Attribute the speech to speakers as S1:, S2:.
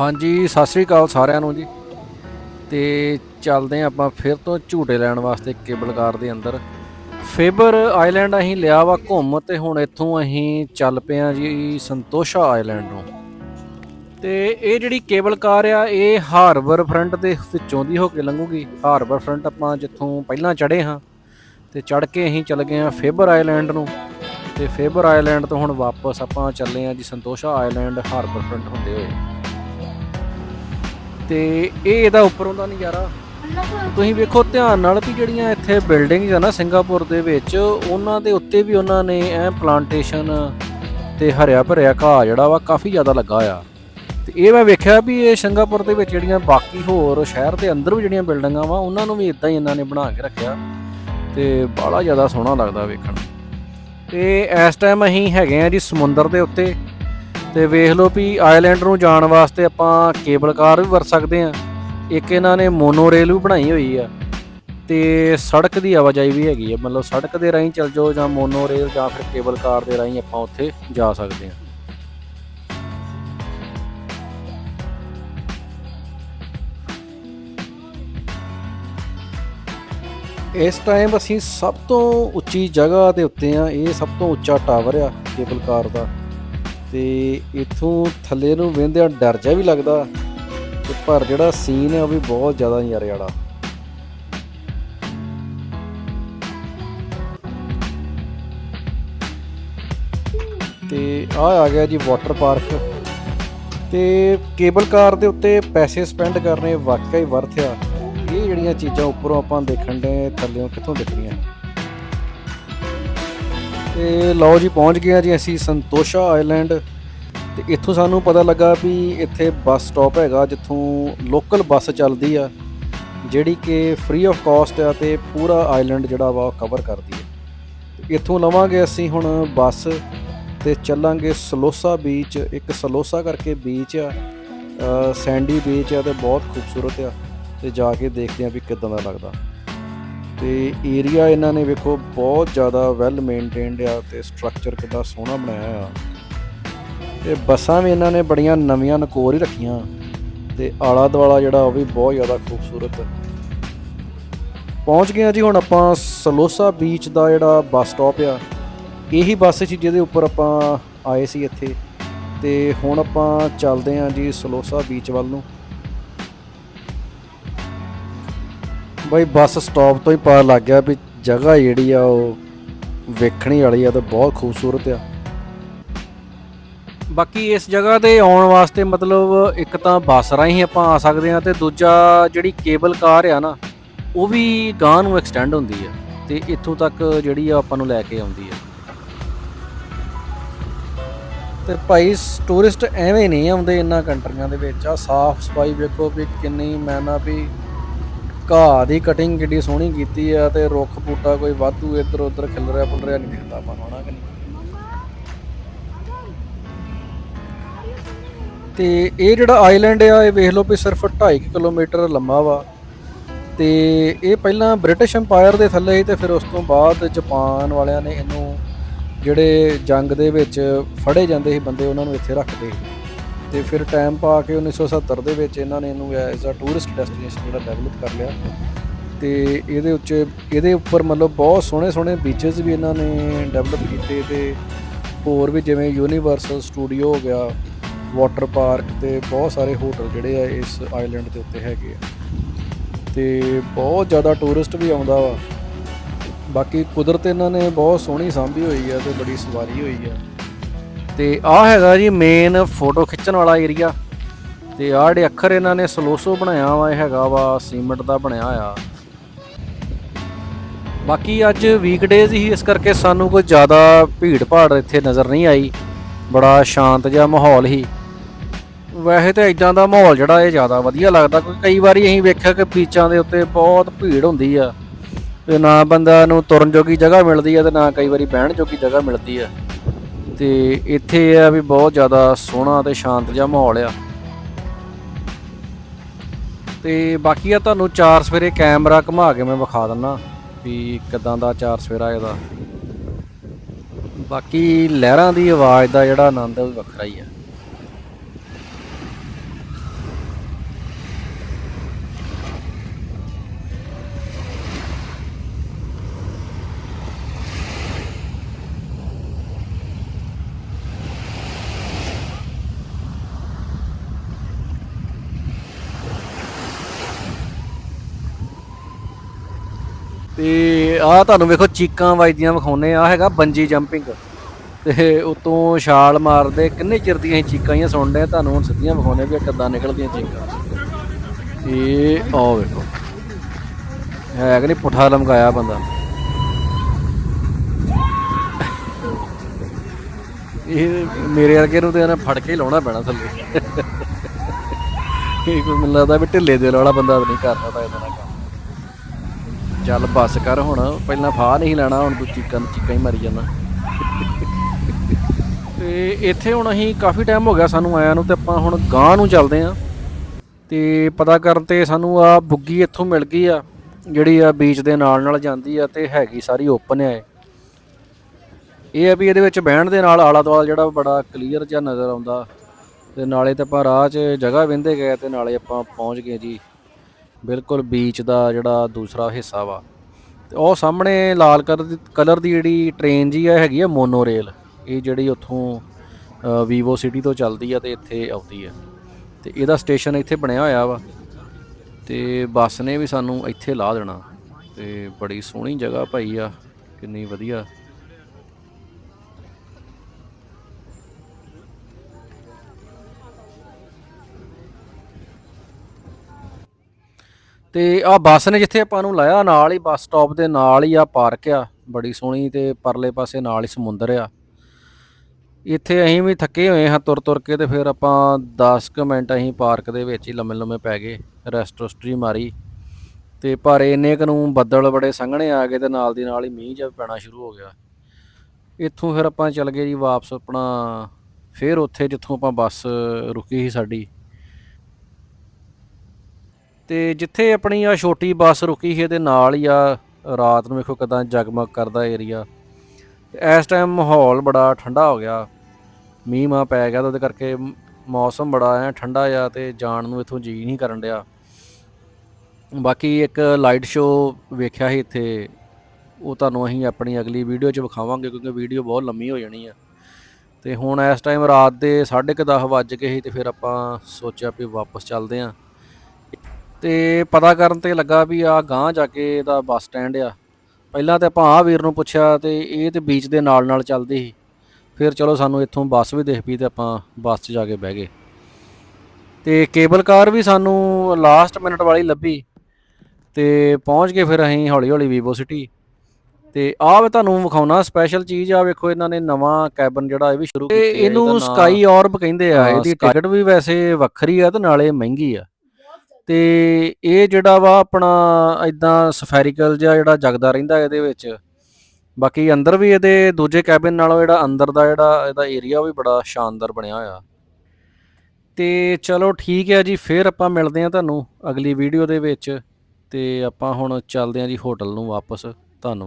S1: ਹਾਂਜੀ, ਸਤਿ ਸ੍ਰੀ ਅਕਾਲ ਸਾਰਿਆਂ ਨੂੰ ਜੀ। ਤੇ ਚੱਲਦੇ ਹਾਂ ਆਪਾਂ ਫਿਰ ਤੋਂ ਝੂਟੇ ਲੈਣ ਵਾਸਤੇ ਕੇਬਲ ਕਾਰ ਦੇ ਅੰਦਰ। ਫੇਬਰ ਆਈਲੈਂਡ ਅਸੀਂ ਲਿਆ ਵਾ ਘੁੰਮ ਤੇ ਹੁਣ ਇੱਥੋਂ ਅਸੀਂ ਚੱਲ ਪਏ ਹਾਂ ਜੀ ਸੰਤੋਸ਼ਾ ਆਈਲੈਂਡ ਨੂੰ। ਤੇ ਇਹ ਜਿਹੜੀ ਕੇਬਲ ਕਾਰ ਆ, ਇਹ ਹਾਰਬਰ ਫਰੰਟ ਦੇ ਵਿੱਚੋਂ ਦੀ ਹੋ ਕੇ ਲੰਘੂਗੀ। ਹਾਰਬਰ ਫਰੰਟ ਆਪਾਂ ਜਿੱਥੋਂ ਪਹਿਲਾਂ ਚੜੇ ਹਾਂ, ਤੇ ਚੜ ਕੇ ਅਸੀਂ ਚੱਲ ਗਏ ਹਾਂ ਫੇਬਰ ਆਈਲੈਂਡ ਨੂੰ। ਤੇ ਫੇਬਰ ਆਈਲੈਂਡ ਤੋਂ ਹੁਣ ਵਾਪਸ ਆਪਾਂ ਚੱਲੇ ਹਾਂ ਜੀ ਸੰਤੋਸ਼ਾ ਆਈਲੈਂਡ ਹਾਰਬਰ ਫਰੰਟ ਹੁੰਦੇ ਹੋਏ। ਤੇ ਇਹ ਇਹਦਾ ਉੱਪਰੋਂ ਦਾ ਨਜ਼ਾਰਾ। ਤੁਸੀਂ ਵੇਖੋ ਧਿਆਨ ਨਾਲ ਵੀ ਜਿਹੜੀਆਂ ਇੱਥੇ ਬਿਲਡਿੰਗਸ ਆ ਨਾ ਸਿੰਗਾਪੁਰ ਦੇ ਵਿੱਚ, ਉਹਨਾਂ ਦੇ ਉੱਤੇ ਵੀ ਉਹਨਾਂ ਨੇ ਐ ਪਲਾਂਟੇਸ਼ਨ ਤੇ ਹਰਿਆ ਭਰਿਆ ਘਾਹ ਜਿਹੜਾ ਵਾ ਕਾਫੀ ਜ਼ਿਆਦਾ ਲੱਗਾ ਆ ਤੇ ਇਹ ਮੈਂ ਵੇਖਿਆ ਵੀ ਇਹ ਸਿੰਗਾਪੁਰ ਦੇ ਵਿੱਚ ਜਿਹੜੀਆਂ ਬਾਕੀ ਹੋਰ ਸ਼ਹਿਰ ਦੇ ਅੰਦਰ ਵੀ ਜਿਹੜੀਆਂ ਬਿਲਡਿੰਗਾਂ ਵਾ, ਉਹਨਾਂ ਨੂੰ ਵੀ ਇਦਾਂ ਹੀ ਇਹਨਾਂ ਨੇ ਬਣਾ ਕੇ ਰੱਖਿਆ। ਤੇ ਬੜਾ ਜ਼ਿਆਦਾ ਸੋਹਣਾ ਲੱਗਦਾ ਵੇਖਣ। ਤੇ ਇਸ ਟਾਈਮ ਅਸੀਂ ਹੈਗੇ ਆ ਜੀ ਸਮੁੰਦਰ ਦੇ ਉੱਤੇ। ਤੇ ਵੇਖ ਲਓ ਵੀ ਆਇਲੈਂਡ ਨੂੰ ਜਾਣ ਵਾਸਤੇ ਆਪਾਂ ਕੇਬਲ ਕਾਰ ਵੀ ਵਰਤ ਸਕਦੇ ਆ ਇੱਕ ਇਹਨਾਂ ਨੇ ਮੋਨੋ ਰੇਲ ਵੀ ਬਣਾਈ ਹੋਈ ਆ ਤੇ ਸੜਕ ਦੀ ਆਵਾਜਾਈ ਵੀ ਹੈਗੀ ਆ। ਮਤਲਬ ਸੜਕ ਦੇ ਰਾਹੀਂ ਚੱਲ ਜਾਓ ਜਾਂ ਮੋਨੋ ਰੇਲ ਜਾਂ ਫਿਰ ਕੇਬਲ ਕਾਰ ਦੇ ਰਾਹੀਂ ਆਪਾਂ ਉੱਥੇ ਜਾ ਸਕਦੇ ਆ ਇਸ ਟਾਈਮ ਅਸੀਂ ਸਭ ਤੋਂ ਉੱਚੀ ਜਗ੍ਹਾ ਦੇ ਉੱਤੇ ਆ ਇਹ ਸਭ ਤੋਂ ਉੱਚਾ ਟਾਵਰ ਆ ਕੇਬਲ ਕਾਰ ਦਾ। ਤੇ ਇਥੋਂ ਥੱਲੇ ਨੂੰ ਵੇਂਦਿਆਂ ਡਰ ਜਾ ਵੀ ਲੱਗਦਾ ਤੇ ਪਰ ਜਿਹੜਾ ਸੀਨ ਹੈ ਉਹ ਵੀ ਬਹੁਤ ਜ਼ਿਆਦਾ ਨਜ਼ਾਰੇ ਵਾਲਾ ਤੇ ਆ ਆ ਗਿਆ ਜੀ ਵਾਟਰ ਪਾਰਕ ਤੇ ਕੇਬਲ ਕਾਰ ਦੇ ਉੱਤੇ ਪੈਸੇ ਸਪੈਂਡ ਕਰਨੇ ਵਾਕਈ ਵਰਥ ਆ। ਇਹ ਜਿਹੜੀਆਂ ਚੀਜ਼ਾਂ ਉੱਪਰੋਂ ਆਪਾਂ ਦੇਖਣ ਦੇ ਥੱਲੇੋਂ ਕਿੱਥੋਂ ਦਿਖਣੀਆਂ ਤੇ ਲਓ ਜੀ, ਪਹੁੰਚ ਗਏ ਆ ਜੀ ਅਸੀਂ ਸੰਤੋਸ਼ਾ ਆਈਲੈਂਡ। ਤੇ ਇੱਥੋਂ ਸਾਨੂੰ ਪਤਾ ਲੱਗਾ ਵੀ ਇੱਥੇ ਬੱਸ ਸਟਾਪ ਹੈਗਾ, ਜਿੱਥੋਂ ਲੋਕਲ ਬੱਸ ਚੱਲਦੀ ਆ, ਜਿਹੜੀ ਕਿ ਫ੍ਰੀ ਆਫ ਕਾਸਟ ਆ ਤੇ ਪੂਰਾ ਆਈਲੈਂਡ ਜਿਹੜਾ ਵਾ ਕਵਰ ਕਰਦੀ ਹੈ ਇੱਥੋਂ ਲਵਾਂਗੇ ਅਸੀਂ ਹੁਣ ਬੱਸ ਤੇ ਚੱਲਾਂਗੇ ਸਲੋਸਾ ਬੀਚ ਇੱਕ ਸਲੋਸਾ ਕਰਕੇ ਬੀਚ ਆ ਸੈਂਡੀ ਬੀਚ ਆ ਤੇ ਬਹੁਤ ਖੂਬਸੂਰਤ ਆ, ਤੇ ਜਾ ਕੇ ਦੇਖਦੇ ਆ ਵੀ ਕਿਦਾਂ ਦਾ ਲੱਗਦਾ। ਤੇ ਏਰੀਆ ਇਹਨਾਂ ਨੇ ਵੇਖੋ ਬਹੁਤ ਜ਼ਿਆਦਾ ਵੈਲ ਮੇਨਟੇਨਡ ਆ ਤੇ ਸਟਰਕਚਰ ਕਿੰਨਾ ਸੋਹਣਾ ਬਣਾਇਆ ਆ। ਤੇ ਬੱਸਾਂ ਵੀ ਇਹਨਾਂ ਨੇ ਬੜੀਆਂ ਨਵੀਆਂ ਨਕੋਰ ਹੀ ਰੱਖੀਆਂ। ਤੇ ਆਲਾ ਦੁਆਲਾ ਜਿਹੜਾ ਉਹ ਵੀ ਬਹੁਤ ਜ਼ਿਆਦਾ ਖੂਬਸੂਰਤ। ਪਹੁੰਚ ਗਏ ਆ ਜੀ ਹੁਣ ਆਪਾਂ ਸਲੋਸਾ ਬੀਚ ਦਾ ਜਿਹੜਾ ਬੱਸ ਸਟਾਪ ਆ। ਇਹੀ ਬੱਸ ਸੀ ਜਿਹਦੇ ਉੱਪਰ ਆਪਾਂ ਆਏ ਸੀ ਇੱਥੇ। ਤੇ ਹੁਣ ਆਪਾਂ ਚੱਲਦੇ ਆ ਜੀ ਸਲੋਸਾ ਬੀਚ ਵੱਲ ਨੂੰ। ਬਈ ਬੱਸ ਸਟਾਪ ਤੋਂ ਹੀ ਪਤਾ ਲੱਗ ਗਿਆ ਵੀ ਜਗ੍ਹਾ ਜਿਹੜੀ ਆ ਉਹ ਵੇਖਣੀ ਵਾਲੀ ਆ ਤੇ ਬਹੁਤ ਖੂਬਸੂਰਤ ਆ। ਬਾਕੀ ਇਸ ਜਗ੍ਹਾ ਤੇ ਆਉਣ ਵਾਸਤੇ ਮਤਲਬ ਇੱਕ ਤਾਂ ਬੱਸ ਰਾਹੀਂ ਆਪਾਂ ਆ ਸਕਦੇ ਆ ਤੇ ਦੂਜਾ ਜਿਹੜੀ ਕੇਬਲ ਕਾਰ ਆ ਨਾ ਉਹ ਵੀ ਗਾਂ ਨੂੰ ਐਕਸਟੈਂਡ ਹੁੰਦੀ ਆ ਤੇ ਇੱਥੋਂ ਤੱਕ ਜਿਹੜੀ ਆ ਆਪਾਂ ਨੂੰ ਲੈ ਕੇ ਆਉਂਦੀ ਆ। ਤੇ ਭਾਈ ਟੂਰਿਸਟ ਐਵੇਂ ਨਹੀਂ ਆਉਂਦੇ ਇਹਨਾਂ ਕੰਟਰੀਆਂ ਦੇ ਵਿੱਚ ਆ ਸਾਫ਼ ਸਫ਼ਾਈ ਵੇਖੋ ਵੀ ਕਿੰਨੀ ਮੈਂ ਨਾ ਵੀ ਘਾਹ ਦੀ ਕਟਿੰਗ ਕਿੱਡੀ ਸੋਹਣੀ ਕੀਤੀ ਆ ਤੇ ਰੁੱਖ ਬੂਟਾ ਕੋਈ ਵਾਧੂ ਇੱਧਰ ਉੱਧਰ ਖਿਲ ਰਿਹਾ ਪੁੱਲ ਰਿਹਾ ਨਹੀਂ ਦਿਖਦਾ ਆਪਾਂ ਨੂੰ ਕਿ ਨਹੀਂ? ਤੇ ਇਹ ਜਿਹੜਾ ਆਈਲੈਂਡ ਆ, ਇਹ ਵੇਖ ਲਓ ਵੀ ਸਿਰਫ 2.5 ਕਿਲੋਮੀਟਰ ਲੰਮਾ ਵਾ। ਤੇ ਇਹ ਪਹਿਲਾਂ ਬ੍ਰਿਟਿਸ਼ ਐਮਪਾਇਰ ਦੇ ਥੱਲੇ ਸੀ ਤੇ ਫਿਰ ਉਸ ਤੋਂ ਬਾਅਦ ਜਾਪਾਨ ਵਾਲਿਆਂ ਨੇ ਇਹਨੂੰ ਜਿਹੜੇ ਜੰਗ ਦੇ ਵਿੱਚ ਫੜੇ ਜਾਂਦੇ ਸੀ, ਬੰਦੇ ਉਹਨਾਂ ਨੂੰ ਇੱਥੇ ਰੱਖਦੇ ਸੀ। ਤੇ ਫਿਰ ਟਾਈਮ ਪਾ ਕੇ 1970 ਦੇ ਵਿੱਚ ਇਹਨਾਂ ਨੇ ਇਹਨੂੰ ਐਜ਼ ਅ ਟੂਰਿਸਟ ਡੈਸਟੀਨੇਸ਼ਨ ਜਿਹੜਾ ਡਿਵੈਲਪ ਕਰ ਲਿਆ। ਤੇ ਇਹਦੇ ਉੱਤੇ ਇਹਦੇ ਉੱਪਰ ਮਤਲਬ ਬਹੁਤ ਸੋਹਣੇ ਸੋਹਣੇ ਬੀਚਸ ਵੀ ਇਹਨਾਂ ਨੇ ਡਿਵੈਲਪ ਕੀਤੇ ਤੇ ਹੋਰ ਵੀ ਜਿਵੇਂ ਯੂਨੀਵਰਸਲ ਸਟੂਡੀਓ ਹੋ ਗਿਆ ਵਾਟਰ ਪਾਰਕ ਤੇ ਬਹੁਤ ਸਾਰੇ ਹੋਟਲ ਜਿਹੜੇ ਆ ਇਸ ਆਈਲੈਂਡ ਦੇ ਉੱਤੇ ਹੈਗੇ ਆ। ਤੇ ਬਹੁਤ ਜ਼ਿਆਦਾ ਟੂਰਿਸਟ ਵੀ ਆਉਂਦਾ ਵਾ। ਬਾਕੀ ਕੁਦਰਤ ਇਹਨਾਂ ਨੇ ਬਹੁਤ ਸੋਹਣੀ ਸਾਂਭੀ ਹੋਈ ਆ ਤੇ ਬੜੀ ਸਵਾਰੀ ਹੋਈ ਆ। ਤੇ ਆਹ ਹੈਗਾ ਜੀ ਮੇਨ ਫੋਟੋ ਖਿੱਚਣ ਵਾਲਾ ਏਰੀਆ ਤੇ ਆਹ ਜਿਹੜੇ ਅੱਖਰ ਇਹਨਾਂ ਨੇ ਸਲੋਸੋ ਬਣਾਇਆ ਵਾ, ਇਹ ਹੈਗਾ ਵਾ ਸੀਮੈਂਟ ਦਾ ਬਣਿਆ ਆ ਬਾਕੀ ਅੱਜ ਵੀਕਡੇਜ਼ ਹੀ ਇਸ ਕਰਕੇ ਸਾਨੂੰ ਕੋਈ ਜ਼ਿਆਦਾ ਭੀੜ ਭਾੜ ਇੱਥੇ ਨਜ਼ਰ ਨਹੀਂ ਆਈ। ਬੜਾ ਸ਼ਾਂਤ ਜਿਹਾ ਮਾਹੌਲ ਹੀ। ਵੈਸੇ ਤਾਂ ਇਦਾਂ ਦਾ ਮਾਹੌਲ ਜਿਹੜਾ ਇਹ ਜ਼ਿਆਦਾ ਵਧੀਆ ਲੱਗਦਾ, ਕਿਉਂਕਿ ਕਈ ਵਾਰੀ ਅਸੀਂ ਵੇਖਿਆ ਕਿ ਬੀਚਾਂ ਦੇ ਉੱਤੇ ਬਹੁਤ ਭੀੜ ਹੁੰਦੀ ਆ। ਤੇ ਨਾ ਬੰਦਾ ਨੂੰ ਤੁਰਨ ਜੋਗੀ ਜਗ੍ਹਾ ਮਿਲਦੀ ਆ ਤੇ ਨਾ ਕਈ ਵਾਰੀ ਬਹਿਣ ਜੋਗੀ ਜਗ੍ਹਾ ਮਿਲਦੀ ਆ। ਤੇ ਇੱਥੇ ਇਹ ਆ ਵੀ ਬਹੁਤ ਜ਼ਿਆਦਾ ਸੋਹਣਾ ਤੇ ਸ਼ਾਂਤ ਜਿਹਾ ਮਾਹੌਲ ਆ। ਤੇ ਬਾਕੀ ਆ ਤੁਹਾਨੂੰ ਚਾਰ ਸਵੇਰੇ ਕੈਮਰਾ ਘੁਮਾ ਕੇ ਮੈਂ ਵਿਖਾ ਦਿੰਨਾ ਵੀ ਕਿਦਾਂ ਦਾ ਚਾਰ ਸਵੇਰਾ ਇਹਦਾ। ਬਾਕੀ ਲਹਿਰਾਂ ਦੀ ਆਵਾਜ਼ ਦਾ ਜਿਹੜਾ ਆਨੰਦ ਹੈ ਉਹ ਵੀ ਵੱਖਰਾ ਹੀ ਆ। ਤੇ ਆਹ ਤੁਹਾਨੂੰ ਵੇਖੋ ਚੀਕਾਂ ਵੱਜਦੀਆਂ ਵਿਖਾਉਨੇ ਆ ਹੈਗਾ ਬੰਜੀ ਜੰਪਿੰਗ ਤੇ ਉਤੋਂ ਛਾਲ ਮਾਰਦੇ, ਕਿੰਨੇ ਚਿਰ ਦੀਆਂ ਅਸੀਂ ਚੀਕਾਂ ਹੀ ਸੁਣਦੇ ਆ, ਤੁਹਾਨੂੰ ਹੁਣ ਸਿੱਧੀਆਂ ਵਿਖਾਉਨੇ ਵੀ ਇਹ ਕਿੱਦਾਂ ਨਿਕਲਦੀਆਂ ਚੀਕਾਂ। ਇਹ ਆਹ ਵੇਖੋ, ਹੈ ਕਿ ਨਹੀਂ, ਪੁੱਠਾ ਲਮਕਾਇਆ ਬੰਦਾ। ਇਹ ਮੇਰੇ ਵਰਗੇ ਨੂੰ ਤੇ ਇਹਨੇ ਫੜ ਕੇ ਲਾਉਣਾ ਪੈਣਾ ਥੱਲੇ। ਇਹ ਕੋਈ ਮੈਨੂੰ ਲੱਗਦਾ ਵੀ ਢਿੱਲੇ ਦਿਲ ਵਾਲਾ ਬੰਦਾ ਨਹੀਂ ਕਰ ਸਕਦਾ ਇਹਦਾ ਕੰਮ ਚੱਲ ਬੱਸ ਕਰ ਹੁਣ, ਪਹਿਲਾਂ ਫਾਹ ਨਹੀਂ ਲੈਣਾ, ਹੁਣ ਤੂੰ ਚੀਕਾਂ ਚੀਕਾਂ ਹੀ ਮਾਰੀ ਜਾਂਦਾ। ਤੇ ਇੱਥੇ ਹੁਣ ਅਸੀਂ ਕਾਫੀ ਟਾਈਮ ਹੋ ਗਿਆ ਸਾਨੂੰ ਆਇਆ ਨੂੰ ਤੇ ਆਪਾਂ ਹੁਣ ਗਾਂ ਨੂੰ ਚੱਲਦੇ ਆਂ। ਤੇ ਪਤਾ ਕਰਨ ਤੇ ਸਾਨੂੰ ਆ ਬੁੱਗੀ ਇੱਥੋਂ ਮਿਲ ਗਈ ਆ, ਜਿਹੜੀ ਆ ਬੀਚ ਦੇ ਨਾਲ ਨਾਲ ਜਾਂਦੀ ਆ ਤੇ ਹੈਗੀ ਸਾਰੀ ਓਪਨ ਆ ਇਹ। ਇਹ ਆ ਵੀ ਇਹਦੇ ਵਿੱਚ ਬਹਿਣ ਦੇ ਨਾਲ ਆਲਾ ਦੁਆਲਾ ਜਿਹੜਾ ਬੜਾ ਕਲੀਅਰ ਜਿਹਾ ਨਜ਼ਰ ਆਉਂਦਾ। ਤੇ ਨਾਲੇ ਤੇ ਆਪਾਂ ਰਾਹ 'ਚ ਜਗ੍ਹਾ ਵਿੰਦੇ ਗਏ ਤੇ ਨਾਲੇ ਆਪਾਂ ਪਹੁੰਚ ਗਏ ਜੀ। ਬਿਲਕੁਲ ਬੀਚ ਦਾ ਜਿਹੜਾ ਦੂਸਰਾ ਹਿੱਸਾ ਵਾ। ਤੇ ਉਹ ਸਾਹਮਣੇ ਲਾਲ ਕਲਰ ਦੀ ਕਲਰ ਦੀ ਜਿਹੜੀ ਟ੍ਰੇਨ ਜੀ ਆ, ਹੈਗੀ ਆ ਮੋਨੋ ਰੇਲ। ਇਹ ਜਿਹੜੀ ਉੱਥੋਂ ਵੀਵੋ ਸਿਟੀ ਤੋਂ ਚੱਲਦੀ ਆ ਤੇ ਇੱਥੇ ਆਉਂਦੀ ਆ। ਤੇ ਇਹਦਾ ਸਟੇਸ਼ਨ ਇੱਥੇ ਬਣਿਆ ਹੋਇਆ ਵਾ। ਤੇ ਬੱਸ ਨੇ ਵੀ ਸਾਨੂੰ ਇੱਥੇ ਲਾ ਦੇਣਾ। ਤੇ ਬੜੀ ਸੋਹਣੀ ਜਗ੍ਹਾ ਭਾਈ ਆ। ਕਿੰਨੀ ਵਧੀਆ। ਤੇ ਆ ਬੱਸ ਨੇ ਜਿੱਥੇ ਆਪਾਂ ਨੂੰ ਲਾਇਆ, ਨਾਲ ਹੀ ਬੱਸ ਸਟਾਪ ਦੇ ਨਾਲ ਹੀ ਆ ਪਾਰਕ ਆ, ਬੜੀ ਸੋਹਣੀ ਤੇ ਪਰਲੇ ਪਾਸੇ ਨਾਲ ਹੀ ਸਮੁੰਦਰ ਆ। ਇੱਥੇ ਅਸੀਂ ਵੀ ਥੱਕੇ ਹੋਏ ਹਾਂ ਤੁਰ ਤੁਰ ਕੇ ਤੇ ਫਿਰ ਆਪਾਂ 10 ਕੁ ਮਿੰਟ ਅਸੀਂ ਪਾਰਕ ਦੇ ਵਿੱਚ ਹੀ ਲੰਮੇ ਲੰਮੇ ਪੈ ਗਏ, ਰੈਸਟ ਰੁਸਟਰੀ ਮਾਰੀ। ਤੇ ਪਰ ਇੰਨੇ ਕੁ ਨੂੰ ਬੱਦਲ ਬੜੇ ਸੰਘਣੇ ਆ ਗਏ ਤੇ ਨਾਲ ਦੀ ਨਾਲ ਹੀ ਮੀਂਹ ਜਿਹਾ ਪੈਣਾ ਸ਼ੁਰੂ ਹੋ ਗਿਆ। ਇੱਥੋਂ ਫਿਰ ਆਪਾਂ ਚੱਲ ਗਏ ਜੀ ਵਾਪਸ ਆਪਣਾ, ਫਿਰ ਉੱਥੇ ਜਿੱਥੋਂ ਆਪਾਂ ਬੱਸ ਰੁਕੀ ਸੀ ਸਾਡੀ। ਤੇ ਜਿੱਥੇ ਆਪਣੀ ਆ ਛੋਟੀ ਬੱਸ ਰੁਕੀ ਸੀ ਇਹਦੇ ਨਾਲ ਹੀ ਆ ਰਾਤ ਨੂੰ ਵੇਖੋ ਕਿਦਾਂ ਜਗਮਗ ਕਰਦਾ ਏਰੀਆ ਤੇ ਇਸ ਟਾਈਮ ਮਾਹੌਲ ਬੜਾ ਠੰਡਾ ਹੋ ਗਿਆ। ਮੀਂਹ ਮਾ ਪੈ ਗਿਆ ਤਾਂ ਉਹਦੇ ਕਰਕੇ ਮੌਸਮ ਬੜਾ ਐ ਠੰਡਾ ਆ ਤੇ ਜਾਣ ਨੂੰ ਇਥੋਂ ਜੀ ਨਹੀਂ ਕਰਨ ਡਿਆ। ਬਾਕੀ ਇੱਕ ਲਾਈਟ ਸ਼ੋਅ ਵੇਖਿਆ ਸੀ ਇੱਥੇ। ਉਹ ਤੁਹਾਨੂੰ ਅਸੀਂ ਆਪਣੀ ਅਗਲੀ ਵੀਡੀਓ 'ਚ ਵਿਖਾਵਾਂਗੇ ਕਿਉਂਕਿ ਵੀਡੀਓ ਬਹੁਤ ਲੰਮੀ ਹੋ ਜਾਣੀ ਆ। ਤੇ ਹੁਣ ਇਸ ਟਾਈਮ ਰਾਤ ਦੇ 10:30 ਵੱਜ ਗਏ ਸੀ ਤੇ ਫਿਰ ਆਪਾਂ ਸੋਚਿਆ ਵੀ ਵਾਪਸ ਚੱਲਦੇ ਆਂ। ਤੇ ਪਤਾ ਕਰਨ ਤੇ ਲੱਗਾ ਵੀ ਆ ਗਾਂ ਜਾ ਕੇ ਇਹਦਾ ਬੱਸ ਸਟੈਂਡ ਆ। ਪਹਿਲਾਂ ਤੇ ਆਪਾਂ ਆ ਵੀਰ ਨੂੰ ਪੁੱਛਿਆ ਤੇ ਇਹ ਤੇ ਬੀਚ ਦੇ ਨਾਲ ਨਾਲ ਚੱਲਦੀ ਸੀ। ਫਿਰ ਚਲੋ ਸਾਨੂੰ ਇੱਥੋਂ ਬੱਸ ਵੀ ਦਿਖ ਪਈ ਤੇ ਆਪਾਂ ਬੱਸ 'ਚ ਜਾ ਕੇ ਬਹਿ ਗਏ। ਤੇ ਕੇਬਲ ਕਾਰ ਵੀ ਸਾਨੂੰ ਲਾਸਟ ਮਿੰਟ ਵਾਲੀ ਲੱਭੀ ਤੇ ਪਹੁੰਚ ਗਏ ਫਿਰ ਅਸੀਂ ਹੌਲੀ ਹੌਲੀ ਵੀਵੋ ਸਿਟੀ ਤੇ ਆਹ ਵੇ ਤੁਹਾਨੂੰ ਵਿਖਾਉਣਾ ਸਪੈਸ਼ਲ ਚੀਜ਼ ਆ ਵੇਖੋ ਇਹਨਾਂ ਨੇ ਨਵਾਂ ਕੈਬਨ ਜਿਹੜਾ ਇਹ ਵੀ ਸ਼ੁਰੂ ਕੀਤਾ ਇਹਨੂੰ ਸਕਾਈ ਔਰਬ ਕਹਿੰਦੇ ਆ ਇਹਦੀ ਟਿਕਟ ਵੀ ਵੈਸੇ ਵੱਖਰੀ ਆ ਤੇ ਨਾਲੇ ਮਹਿੰਗੀ ਆ। ਤੇ ਇਹ ਜਿਹੜਾ ਵਾ ਆਪਣਾ ਇਦਾਂ ਸਫੈਰੀਕਲ ਜਿਹਾ ਜਿਹੜਾ ਜਗਦਾ ਰਹਿੰਦਾ ਇਹਦੇ ਵਿੱਚ, ਬਾਕੀ ਅੰਦਰ ਵੀ ਇਹਦੇ ਦੂਜੇ ਕੈਬਿਨ ਨਾਲੋਂ ਜਿਹੜਾ ਅੰਦਰ ਦਾ ਜਿਹੜਾ ਇਹਦਾ ਏਰੀਆ ਵੀ ਬੜਾ ਸ਼ਾਨਦਾਰ ਬਣਿਆ ਹੋਇਆ। ਤੇ ਚਲੋ ਠੀਕ ਹੈ ਜੀ, ਫਿਰ ਆਪਾਂ ਮਿਲਦੇ ਹਾਂ ਤੁਹਾਨੂੰ ਅਗਲੀ ਵੀਡੀਓ ਦੇ ਵਿੱਚ ਤੇ ਆਪਾਂ ਹੁਣ ਚੱਲਦੇ ਹਾਂ ਜੀ ਹੋਟਲ ਨੂੰ ਵਾਪਸ। ਧੰਨਵਾਦ।